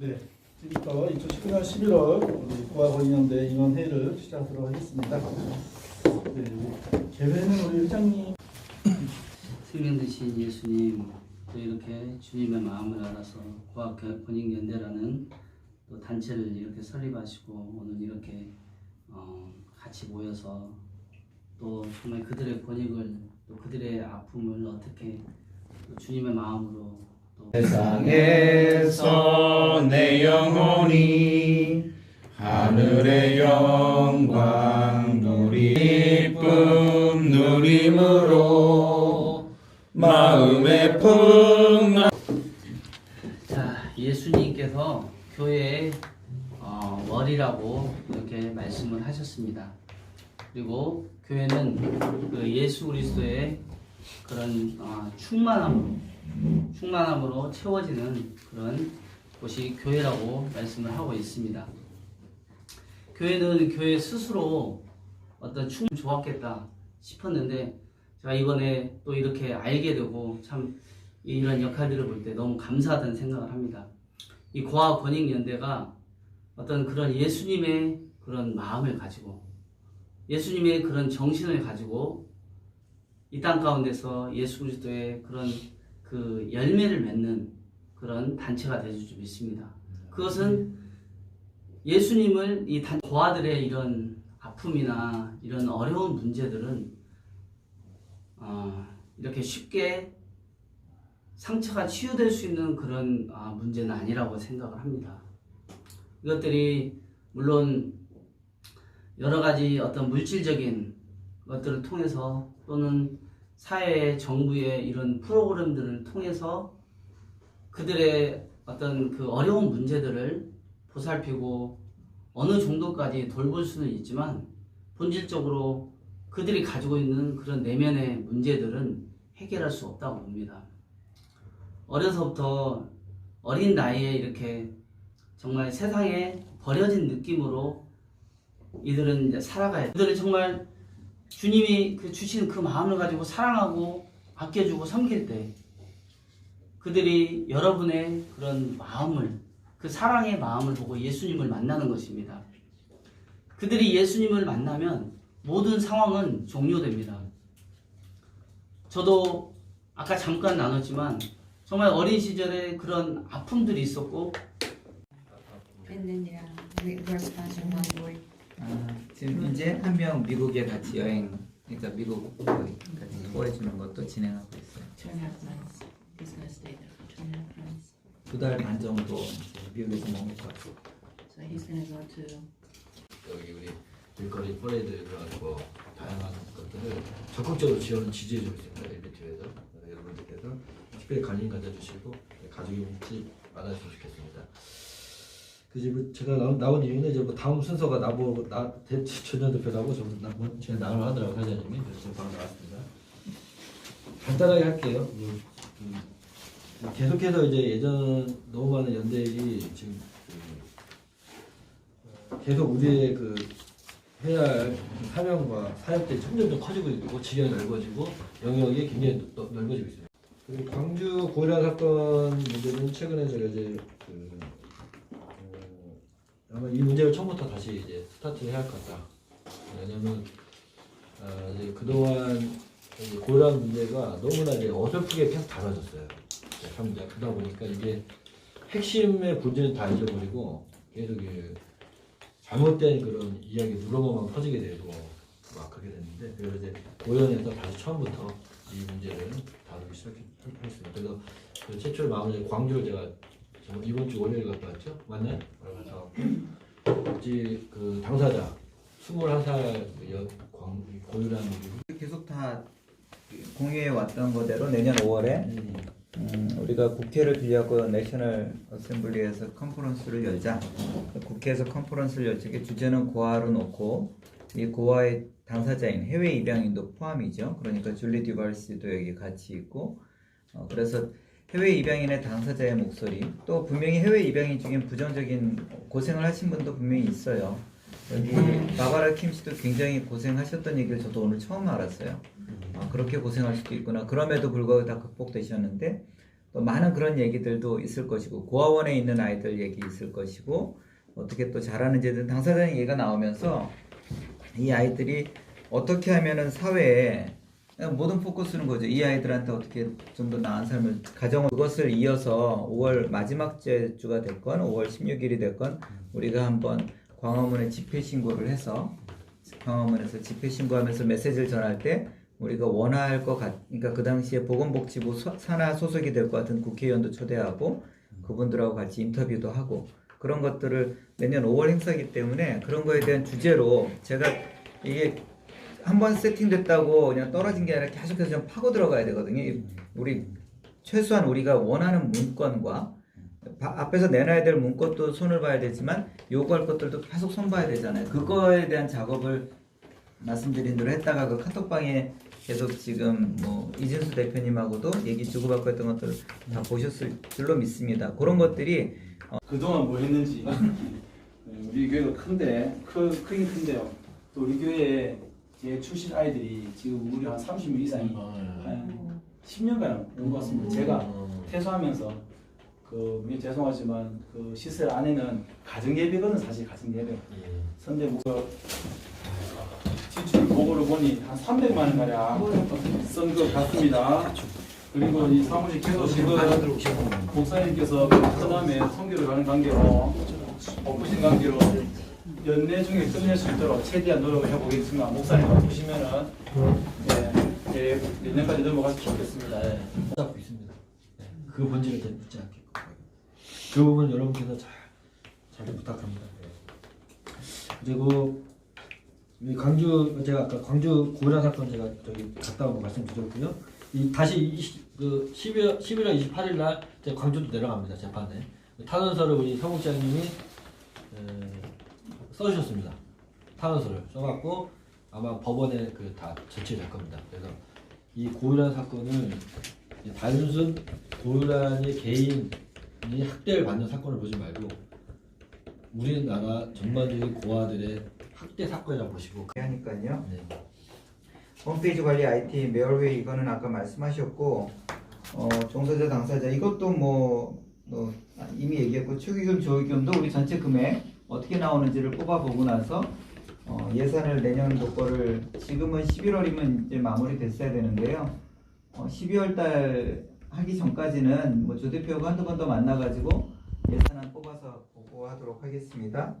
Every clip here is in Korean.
네, 지금부터 2019년 11월 우리 고아권인연대 인원회의를 시작하도록 하겠습니다. 네, 개회는 우리 회장님. 생명 되신 예수님 또 이렇게 주님의 마음을 알아서 또 단체를 이렇게 설립하시고 오늘 이렇게 어, 같이 모여서 또 정말 그들의 권익을 또 그들의 아픔을 어떻게 또 주님의 마음으로 또 세상에서 내 영혼이 하늘의 영광 누리 기쁨 누림으로 마음의 풍랑 자, 예수님께서 교회의 어, 월이라고 이렇게 말씀을 하셨습니다. 그리고 교회는 그 예수 그리스도의 그런 어, 충만함으로 충만함으로 채워지는 그런 곳이 교회라고 말씀을 하고 있습니다. 교회는 교회 스스로 어떤 충 좋았겠다 싶었는데 제가 이번에 또 이렇게 알게 되고 참 이런 역할들을 볼 때 너무 감사하다는 생각을 합니다. 이 고아 권익 연대가 어떤 그런 예수님의 그런 마음을 가지고 예수님의 그런 정신을 가지고 이 땅 가운데서 예수 그리스도의 그런 그 열매를 맺는 그런 단체가 될 줄 믿습니다. 그것은 예수님을 이 단, 고아들의 이런 아픔이나 이런 어려운 문제들은 어, 이렇게 쉽게 상처가 치유될 수 있는 그런 아, 문제는 아니라고 생각을 합니다. 이것들이 물론 여러 가지 어떤 물질적인 것들을 통해서 또는 사회 정부의 이런 프로그램들을 통해서 그들의 어떤 그 어려운 문제들을 보살피고 어느 정도까지 돌볼 수는 있지만 본질적으로 그들이 가지고 있는 그런 내면의 문제들은 해결할 수 없다고 봅니다. 어려서부터 어린 나이에 이렇게 정말 세상에 버려진 느낌으로 이들은 이제 살아가야 돼. 이들은 정말 주님이 그 주신 그 마음을 가지고 사랑하고 아껴주고 섬길 때 그들이 여러분의 그런 마음을 그 사랑의 마음을 보고 예수님을 만나는 것입니다. 그들이 예수님을 만나면 모든 상황은 종료됩니다. 저도 아까 잠깐 나눴지만 정말 어린 시절에 그런 아픔들이 있었고 아, 지금 이제 한 명 미국에 같이 여행, 그러니까 미국 같이 투어해 주는 것도 진행하고 있어요. Two and a half months. He's gonna stay there for two and a half months. 두 달 반 정도 이제 미국에서 머물 것 같고. So he's gonna go to 여기 우리 일거리 퍼레이드 그래가지고 다양한 것들을 적극적으로 지원 지지해 주고 있습니다. 엘리트에서 여러분들께서 특별히 관심 가져주시고 가족이 묻지 않았으면 좋겠습니다. 그 제가 나온, 나온 이유는 이제 뭐 다음 순서가 나보고 나 대- 전년 대표라고 저 나, 뭐 제가 나를 하더라고 사장님이 그래서 바로 나왔습니다. 간단하게 할게요. 음, 음, 계속해서 이제 예전 너무 많은 연대일이 지금 그 계속 우리의 그 해야 할 사명과 사역들이 점점 더 커지고 있고 지경이 넓어지고 영역이 굉장히 넓- 넓어지고 있습니다. 그리고 광주 고려 사건 문제는 최근에 제가 이제 그 어, 아마 이 문제를 처음부터 다시 이제 스타트를 해야 할 것 같다. 왜냐면 아, 이제 그동안 이 고려한 문제가 너무나 이제 어설프게 계속 다뤄졌어요. 이제 참 이제 그러다 보니까 이게 핵심의 본질은 다 잊어버리고 계속 이 잘못된 그런 이야기 누렁어만 퍼지게 되고 막 그렇게 됐는데 그래서 이제 고연에서 다시 처음부터 이 문제를 다루기 시작했습니다. 그래서 그 마음을 이제 광주를 제가 저 이번 주 월요일 갔다 왔죠? 맞나요? 그래서 이제 그 당사자 21살 광 고유라는 계속 다 공유해 왔던 거대로 내년 5월에 음, 우리가 국회를 빌려고 내셔널 어셈블리에서 컨퍼런스를 열자. 국회에서 컨퍼런스를 열 적에 주제는 고아로 놓고 이 고아의 당사자인 해외 입양인도 포함이죠. 그러니까 줄리 디발시도 여기 같이 있고 어, 그래서 해외 입양인의 당사자의 목소리 또 분명히 해외 입양인 중에 부정적인 고생을 하신 분도 분명히 있어요. 여기 바바라 킴 씨도 굉장히 고생하셨던 얘기를 저도 오늘 처음 알았어요. 아, 그렇게 고생할 수도 있구나. 그럼에도 불구하고 다 극복되셨는데 또 많은 그런 얘기들도 있을 것이고 고아원에 있는 아이들 얘기 있을 것이고 어떻게 또 잘하는지에 대한 당사자의 얘기가 나오면서 이 아이들이 어떻게 하면은 사회에 모든 포커스는 거죠. 이 아이들한테 어떻게 좀 더 나은 삶을 가정을 그것을 이어서 5월 마지막 주가 됐건 5월 16일이 됐건 우리가 한번 광화문에 집회 신고를 해서 광화문에서 집회 신고하면서 메시지를 전할 때 우리가 원할 것 같, 그러니까 그 당시에 보건복지부 소- 산하 소속이 될 것 같은 국회의원도 초대하고 그분들하고 같이 인터뷰도 하고 그런 것들을 내년 5월 행사이기 때문에 그런 거에 대한 주제로 제가 이게 한 번 세팅됐다고 그냥 떨어진 게 아니라 계속해서 좀 파고 들어가야 되거든요. 이- 우리 최소한 우리가 원하는 문건과 바- 앞에서 내놔야 될 문건도 손을 봐야 되지만 요구할 것들도 계속 손 봐야 되잖아요. 그거에 대한 작업을 말씀드린 대로 했다가 그 카톡방에 계속 지금 뭐 이진수 대표님하고도 얘기 주고받고 했던 것들 다 보셨을 줄로 믿습니다. 그런 것들이 그동안 뭐 했는지 네, 우리 교회가 큰데 크, 크긴 큰데요 또 우리 교회에 제 출신 아이들이 지금 우리 한 30명 이상이 한 10년간 온것 같습니다. 제가 퇴소하면서 그 미리 죄송하지만 그 시설 안에는 가정 예배거든 사실 가정 예배. 선대 목사 지출 보고를 보니 한 300만 원 가량 쓴것 같습니다. 그리고 이 사무실 개소식은 목사님께서 베트남에 선교를 가는 관계로 바쁘신 관계로 연내 중에 끝낼 수 있도록 최대한 노력을 해보겠지만 목사님 바쁘시면은 네, 네, 내년까지 넘어갔으면 좋겠습니다. 예. 잡고 있습니다. 네, 그 본질을 잘 묻지 않겠고 그 부분 여러분께서 잘, 잘 부탁합니다. 네. 그리고 이 광주 제가 아까 광주 고라 사건 제가 저기 갔다 온 거 말씀드렸고요. 이 다시 이, 그 11월 11월 28일 날 광주도 내려갑니다 재판에 탄원서를 우리 서국장님이 에, 써주셨습니다. 탄원서를 써갖고 아마 법원에 그 다 제출될 겁니다. 그래서 이 고유란 사건은 단순 고유란의 개인이 학대를 받는 사건을 보지 말고 우리나라 전반적인 고아들의 학대 사건이라고 보시고 하니까요. 네. 홈페이지 관리 IT 메얼웨이 이거는 아까 말씀하셨고 어, 종사자 당사자 이것도 뭐, 뭐 아, 이미 얘기했고 축의금 조의금도 우리 전체 금액 어떻게 나오는지를 뽑아보고 나서 어, 예산을 내년도 거를 지금은 11월이면 이제 마무리 됐어야 되는데요. 어, 12월 달 하기 전까지는 뭐 조 대표가 한두 번 더 만나가지고 예산안 뽑아서 보고하도록 하겠습니다.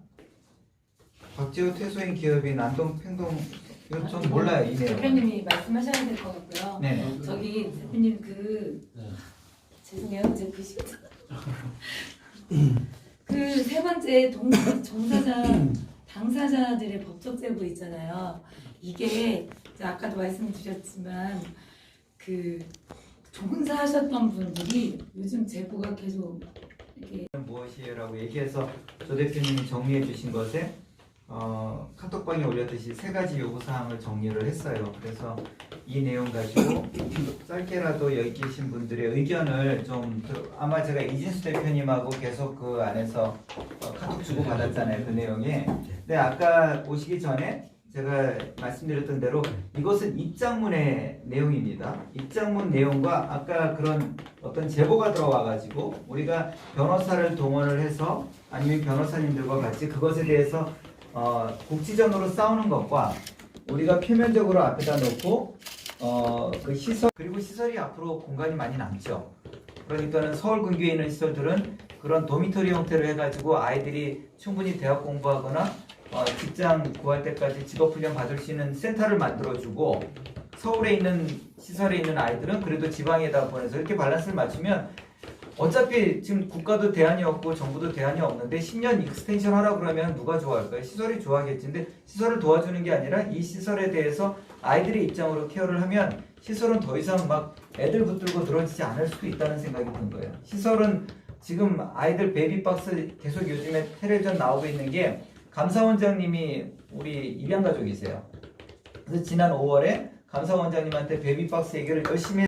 박지호 퇴소인 기업인 안동 팽동 이거 좀 몰라요 이 내용. 대표님이 말씀하셔야 될 것 같고요. 네. 저기 대표님 그 네. 죄송해요 제 글씨가 그 세 번째 동 종사자 당사자들의 법적 제보 있잖아요. 이게 아까도 말씀드렸지만 그 종사 하셨던 분들이 요즘 제보가 계속 이렇게 무엇이에요라고 얘기해서 조 대표님이 정리해 주신 것에 어, 카톡방에 올렸듯이 세 가지 요구 사항을 정리를 했어요. 그래서 이 내용 가지고 짧게라도 여기 계신 분들의 의견을 좀 들- 아마 제가 이진수 대표님하고 계속 그 안에서 어, 카톡 주고 받았잖아요. 그 내용에. 근데 아까 오시기 전에 제가 말씀드렸던 대로 이것은 입장문의 내용입니다. 입장문 내용과 아까 그런 어떤 제보가 들어와 가지고 우리가 변호사를 동원을 해서 아니면 변호사님들과 같이 그것에 대해서 어, 국지전으로 싸우는 것과 우리가 표면적으로 앞에다 놓고 어, 그 시설 그리고 시설이 앞으로 공간이 많이 남죠. 그러니까는 서울 근교에 있는 시설들은 그런 도미토리 형태로 해가지고 아이들이 충분히 대학 공부하거나 어, 직장 구할 때까지 직업 훈련 받을 수 있는 센터를 만들어주고 서울에 있는 시설에 있는 아이들은 그래도 지방에다 보내서 이렇게 밸런스를 맞추면 어차피 지금 국가도 대안이 없고 정부도 대안이 없는데 10년 익스텐션 하라 그러면 누가 좋아할까요? 시설이 좋아하겠지. 근데 시설을 도와주는 게 아니라 이 시설에 대해서 아이들의 입장으로 케어를 하면 시설은 더 이상 막 애들 붙들고 늘어지지 않을 수도 있다는 생각이 든 거예요. 시설은 지금 아이들 베이비박스 계속 요즘에 텔레비전 나오고 있는 게 감사원장님이 우리 입양 가족이세요. 그래서 지난 5월에 감사원장님한테 베이비박스 얘기를 열심히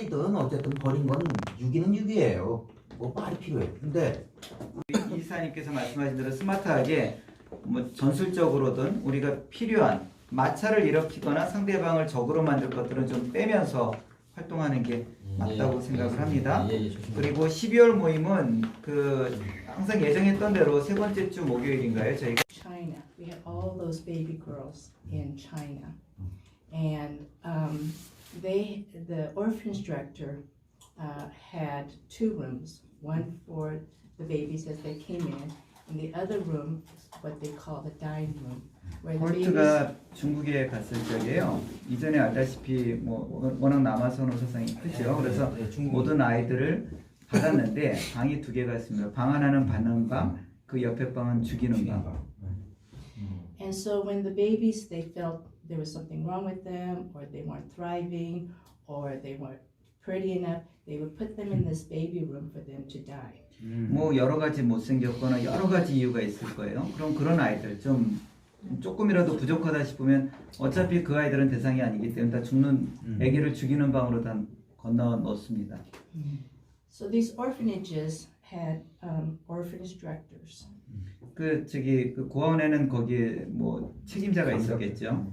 뭐 살리든 어쨌든 버린 건 유기는 유기예요. 뭐 말이 필요해. 근데 우리 이사님께서 말씀하신 대로 스마트하게 뭐 전술적으로든 우리가 필요한 마찰을 일으키거나 상대방을 적으로 만들 것들은 좀 빼면서 활동하는 게 맞다고 생각을 합니다. 예, 예. 그리고 12월 모임은 그 항상 예정했던 대로 세 번째 주 목요일인가요? 저희가 China. We had all those baby girls in China. And um, they, the orphanage director uh, had two rooms one for the babies as they came in, and the other room, what they call the dining room, where the babies. 홀트가 중국에 갔을 적에요. 이전에 알다시피 뭐 워낙 남아선호 사상이 크죠. 그래서 네, 중국 모든 아이들을 받았는데 방이 두 개가 있습니다. 방 하나는 받는 방, 그 옆에 방은 죽이는 방. And so when the babies, they felt there was something wrong with them, or they weren't thriving, or they weren't pretty enough, they would put them in this baby room for them to die. 뭐 여러 가지 못생겼거나 여러 가지 이유가 있을 거예요. 그럼 그런 아이들 좀 조금이라도 부족하다 싶으면 어차피 그 아이들은 대상이 아니기 때문에 다 죽는 아기를 죽이는 방으로 다 건너 넣습니다. So these orphanages had um, orphanage directors. 그 저기 그 고아원에는 거기에 뭐 책임자가 있었겠죠.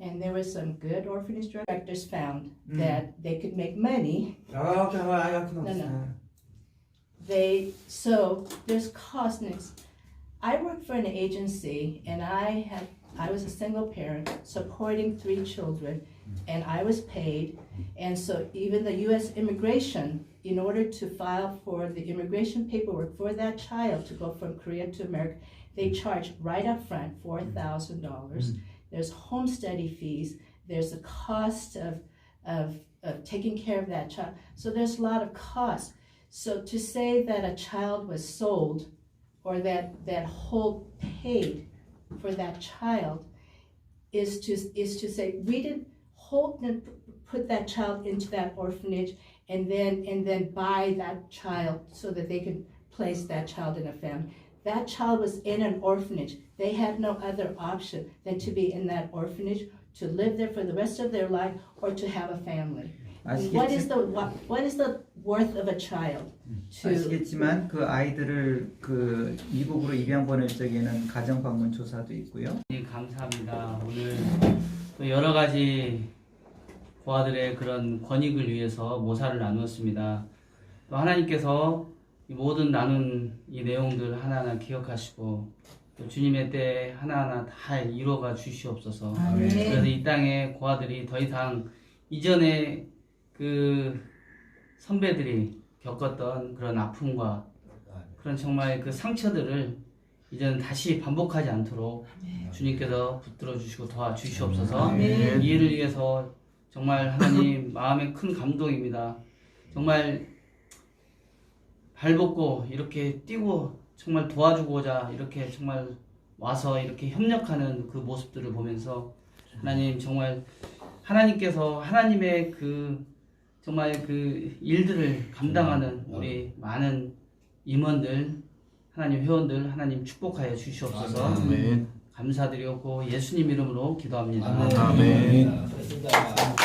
and there was some good orphanage directors found mm. that they could make money. Oh, okay, well, I understand. No, no. They so there's cost next. I worked for an agency, and I had I was a single parent supporting three children, mm. and I was paid. And so even the U.S. immigration, in order to file for the immigration paperwork for that child to go from Korea to America, they charge right up front four thousand dollars. Mm there's home study fees. There's the cost of of of taking care of that child. So there's a lot of cost so to say that a child was sold or that that Holt paid for that child is to is to say we didn't didn't put that child into that orphanage and then and then buy that child so that they could place that child in a family. That child was in an orphanage. They had no other option than to be in that orphanage, to live there for the rest of their life, or to have a family. What is 아시겠지, the what, what is the worth of a child to 아시겠지만 그 아이들을 그 이국으로 입양 보낼 적에는 가정 방문 조사도 있고요. 예, 감사합니다. 오늘 또 여러 가지 고아들의 그런 권익을 위해서 모사를 나누었습니다. 또 하나님께서 이 모든 나눈 이 내용들 하나하나 기억하시고 또 주님의 때 하나하나 다 이루어가 주시옵소서. 그래서 이 땅의 고아들이 더 이상 이전에 그 선배들이 겪었던 그런 아픔과 그런 정말 그 상처들을 이제는 다시 반복하지 않도록 주님께서 붙들어 주시고 도와 주시옵소서. 이 일을 위해서 정말 하나님 마음에 큰 감동입니다. 정말 발벗고 이렇게 뛰고 정말 도와주고자 이렇게 정말 와서 이렇게 협력하는 그 모습들을 보면서 하나님 정말 하나님께서 하나님의 그 정말 그 일들을 감당하는 우리 많은 임원들 하나님 회원들 하나님 축복하여 주시옵소서 아멘. 감사드리고 예수님 이름으로 기도합니다. 아멘. 알겠습니다.